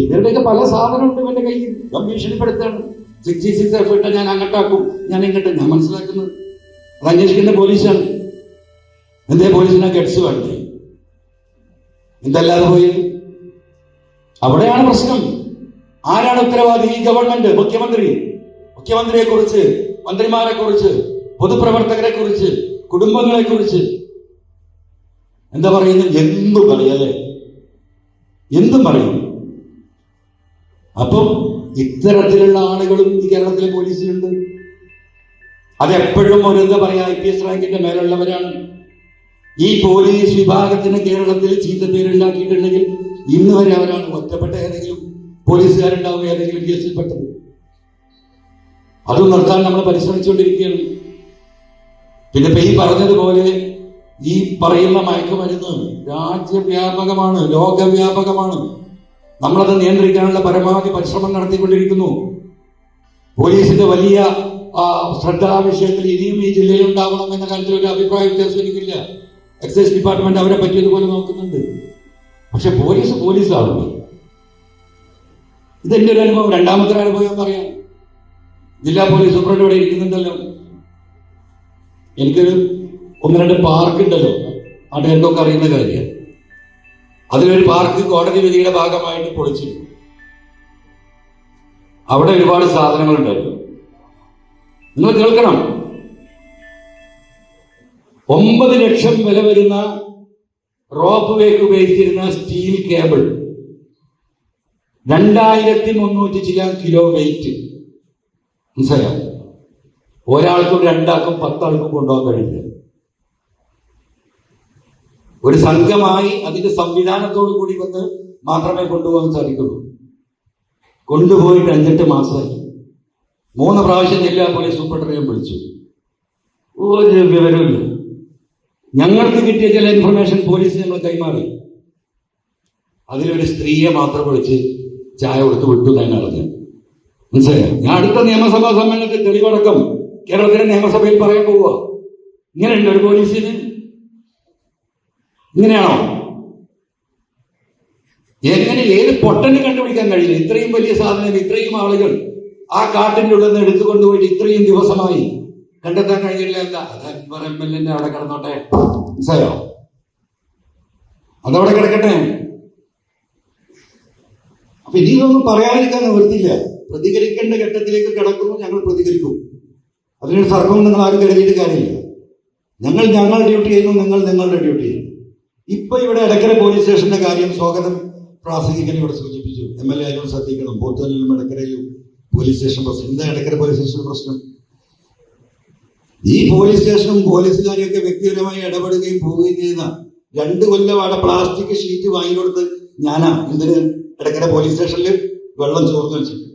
ഇവരുടെയൊക്കെ പല സാധനമുണ്ട് എന്റെ കയ്യിൽ. ഞാൻ ഭീഷണിപ്പെടുത്താണ് സിക്സ്റ്റി സിക്സ് എഫ് ഇട്ട ഞാൻ അങ്ങോട്ടാക്കും. ഞാൻ ഇങ്ങോട്ട് ഞാൻ മനസ്സിലാക്കുന്നത്. അത് അന്വേഷിക്കുന്ന പോലീസാണ്. എന്തേ പോലീസിനെ ഗഡ്സ് വേണ്ടേ? എന്തല്ലാതെ പോയി? അവിടെയാണ് പ്രശ്നം. ആരാണ് ഉത്തരവാദി ഈ ഗവൺമെന്റ് മുഖ്യമന്ത്രി. മുഖ്യമന്ത്രിയെ കുറിച്ച് മന്ത്രിമാരെ കുറിച്ച് പൊതുപ്രവർത്തകരെ കുറിച്ച് കുടുംബങ്ങളെ കുറിച്ച് എന്താ പറയുന്നത്? എന്തും പറയല്ലേ എന്തും പറയും? അപ്പം ഇത്തരത്തിലുള്ള ആളുകളും ഈ കേരളത്തിലെ പോലീസിലുണ്ട്. അതെപ്പോഴും ഒരു എന്താ പറയാ ഐ പി എസ് റാങ്കിന്റെ മേലുള്ളവരാണ്. ഈ പോലീസ് വിഭാഗത്തിന് കേരളത്തിൽ ചീത്ത പേരുണ്ടാക്കിയിട്ടുണ്ടെങ്കിൽ ഇന്ന് വരെ അവരാണ് ഒറ്റപ്പെട്ട ഏതെങ്കിലും പോലീസുകാരുണ്ടാവുക ഏതെങ്കിലും കേസിൽപ്പെട്ടത് അതും നിർത്താൻ നമ്മൾ പരിശ്രമിച്ചുകൊണ്ടിരിക്കുകയാണ്. പിന്നെ ഇപ്പൊ ഈ പറഞ്ഞതുപോലെ ഈ പറയുന്ന മയക്കുമരുന്ന് രാജ്യവ്യാപകമാണ് ലോകവ്യാപകമാണ്. നമ്മളത് നിയന്ത്രിക്കാനുള്ള പരമാവധി പരിശ്രമം നടത്തിക്കൊണ്ടിരിക്കുന്നു പോലീസിന്റെ വലിയ ശ്രദ്ധ ആ വിഷയത്തിൽ ഇനിയും ഈ ജില്ലയിൽ ഉണ്ടാവണം എന്ന കാര്യത്തിൽ ഒരു അഭിപ്രായ വ്യത്യാസം എനിക്കില്ല എക്സൈസ് ഡിപ്പാർട്ട്മെന്റ് അവരെ പറ്റിയതുപോലെ നോക്കുന്നുണ്ട് പക്ഷെ പോലീസ് പോലീസാണ് ഇതെന്റെ ഒരു അനുഭവം രണ്ടാമത്തെ അനുഭവം പറയാം ജില്ലാ പോലീസ് സൂപ്രണ്ട് ഇവിടെ ഇരിക്കുന്നുണ്ടല്ലോ എനിക്കൊരു ഒന്ന് രണ്ട് പാർക്കുണ്ടല്ലോ നാട്ടുകാർക്കൊക്കെ അറിയുന്ന കാര്യമാണ് അതിലൊരു പാർക്ക് കോടതി വിധിയുടെ ഭാഗമായിട്ട് പൊളിച്ചിരുന്നു. അവിടെ ഒരുപാട് സാധനങ്ങൾ ഉണ്ടായിരുന്നു നിങ്ങൾ കേൾക്കണം. ഒമ്പത് ലക്ഷം വില വരുന്ന റോപ്പ് വേക്ക് ഉപയോഗിച്ചിരുന്ന സ്റ്റീൽ കേബിൾ. രണ്ടായിരത്തി മുന്നൂറ്റി ചില കിലോ വെയിറ്റ്. മനസ്സിലായോ? ഒരാൾക്കും രണ്ടാൾക്കും പത്താൾക്കും കൊണ്ടുപോകാൻ കഴിയില്ല. ഒരു സംഘമായി അതിന്റെ സംവിധാനത്തോടു കൂടി വന്ന് മാത്രമേ കൊണ്ടുപോകാൻ സാധിക്കുള്ളൂ. കൊണ്ടുപോയിട്ട് അഞ്ചെട്ട് മാസമായി. മൂന്ന് പ്രാവശ്യം ജില്ലാ പോലീസ് സൂപ്രണ്ടറിയെ വിളിച്ചു. ഒരു വിവരമില്ല ഞങ്ങൾക്ക് കിട്ടിയ ചില ഇൻഫർമേഷൻ പോലീസ് ഞങ്ങൾ കൈമാറി. അതിലൊരു സ്ത്രീയെ മാത്രം വിളിച്ച് ചായ കൊടുത്ത് വിട്ടു തന്നെ അറിഞ്ഞു മനസ്സിലായോ? ഞാൻ അടുത്ത നിയമസഭാ സമ്മേളനത്തിൽ തെളിവടക്കം കേരളത്തിലെ നിയമസഭയിൽ പറയാൻ പോവുക. ഇങ്ങനെയുണ്ട് ഒരു പോലീസിന് ഇങ്ങനെയാണോ? എങ്ങനെ ഏത് പൊട്ടന് കണ്ടുപിടിക്കാൻ കഴിയില്ല ഇത്രയും വലിയ സാധനം ഇത്രയും ആളുകൾ ആ കാട്ടിന്റെ ഉള്ളിൽ നിന്ന് എടുത്തുകൊണ്ടുപോയിട്ട് ഇത്രയും ദിവസമായി കണ്ടെത്താൻ കഴിഞ്ഞില്ല എന്താ? അത് അക്ബർ എം എൽ എന്റെ അവിടെ കിടന്നോട്ടെ. മനസ്സിലായോ? അതവിടെ കിടക്കട്ടെ. അപ്പൊ ഇനി ഇതൊന്നും പറയാതിരിക്കാൻ നിവൃത്തില്ല പ്രതികരിക്കേണ്ട ഘട്ടത്തിലേക്ക് കിടക്കുന്നു ഞങ്ങൾ പ്രതികരിക്കും. അതിനൊരു തർക്കവും നിങ്ങൾ ആരും കരുതിയിട്ട് കാര്യമില്ല. ഞങ്ങൾ ഞങ്ങൾ ഡ്യൂട്ടി ചെയ്യുന്നു നിങ്ങൾ നിങ്ങളുടെ ഡ്യൂട്ടി ചെയ്യുന്നു. ഇപ്പൊ ഇവിടെ എടക്കര പോലീസ് സ്റ്റേഷന്റെ കാര്യം സ്വാഗതം പ്രാസംഗികൻ ഇവിടെ സൂചിപ്പിച്ചു. എം എൽ എ ആയാലും ശ്രദ്ധിക്കണം. പോത്തലിലും എടക്കരയിലും പോലീസ് സ്റ്റേഷൻ പ്രശ്നം. എന്താ എടക്കര പോലീസ് സ്റ്റേഷൻ പ്രശ്നം. ഈ പോലീസ് സ്റ്റേഷനും പോലീസുകാരെയൊക്കെ വ്യക്തിപരമായി ഇടപെടുകയും പോവുകയും ചെയ്യുന്ന രണ്ട് കൊല്ലം അവിടെ പ്ലാസ്റ്റിക് ഷീറ്റ് വാങ്ങി കൊടുത്ത് ഞാനാ എന്തിന് എടക്കര പോലീസ് സ്റ്റേഷനിൽ വെള്ളം ചോർന്നു വെച്ചിട്ട്.